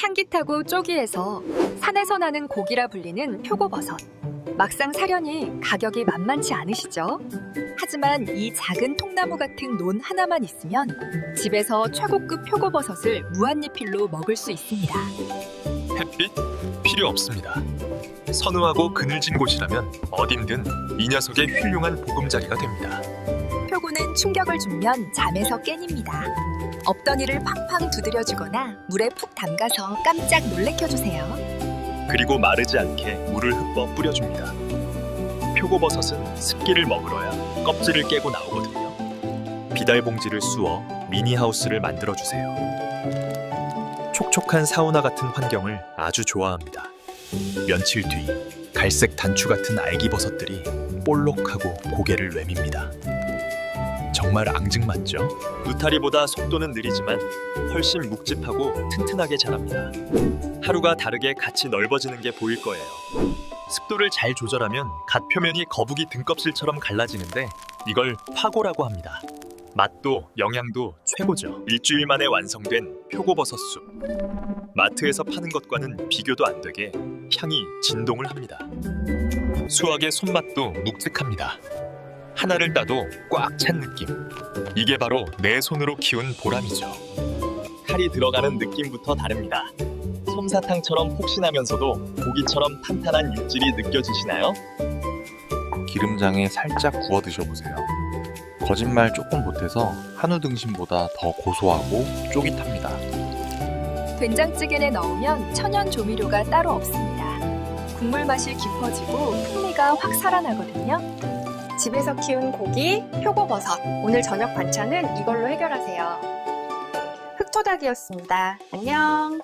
향긋하고 쪼기해서 산에서 나는 고기라 불리는 표고버섯. 막상 사려니 가격이 만만치 않으시죠? 하지만 이 작은 통나무 같은 논 하나만 있으면 집에서 최고급 표고버섯을 무한리필로 먹을 수 있습니다. 햇빛 필요 없습니다. 선우하고 그늘진 곳이라면 어딘든 이 녀석의 훌륭한 보금자리가 됩니다. 표고는 충격을 주면 잠에서 깨닙니다. 없던 일을 팡팡 두드려주거나 물에 푹 담가서 깜짝 놀래켜주세요. 그리고 마르지 않게 물을 흠뻑 뿌려줍니다. 표고버섯은 습기를 머금어야 껍질을 깨고 나오거든요. 비달 봉지를 쑤어 미니하우스를 만들어주세요. 촉촉한 사우나 같은 환경을 아주 좋아합니다. 며칠 뒤 갈색 단추 같은 알기버섯들이 볼록하고 고개를 내밉니다. 정말 앙증맞죠? 누타리보다 속도는 느리지만 훨씬 묵직하고 튼튼하게 자랍니다. 하루가 다르게 같이 넓어지는 게 보일 거예요. 습도를 잘 조절하면 갓 표면이 거북이 등껍질처럼 갈라지는데 이걸 파고라고 합니다. 맛도 영양도 최고죠. 일주일 만에 완성된 표고버섯 숲. 마트에서 파는 것과는 비교도 안 되게 향이 진동을 합니다. 수확의 손맛도 묵직합니다. 하나를 따도 꽉 찬 느낌. 이게 바로 내 손으로 키운 보람이죠. 칼이 들어가는 느낌부터 다릅니다. 솜사탕처럼 폭신하면서도 고기처럼 탄탄한 육질이 느껴지시나요? 기름장에 살짝 구워 드셔보세요. 거짓말 조금 못해서 한우 등심보다 더 고소하고 쫄깃합니다. 된장찌개에 넣으면 천연 조미료가 따로 없습니다. 국물 맛이 깊어지고 풍미가 확 살아나거든요. 집에서 키운 고기, 표고버섯. 오늘 저녁 반찬은 이걸로 해결하세요. 흑토닥이었습니다. 안녕.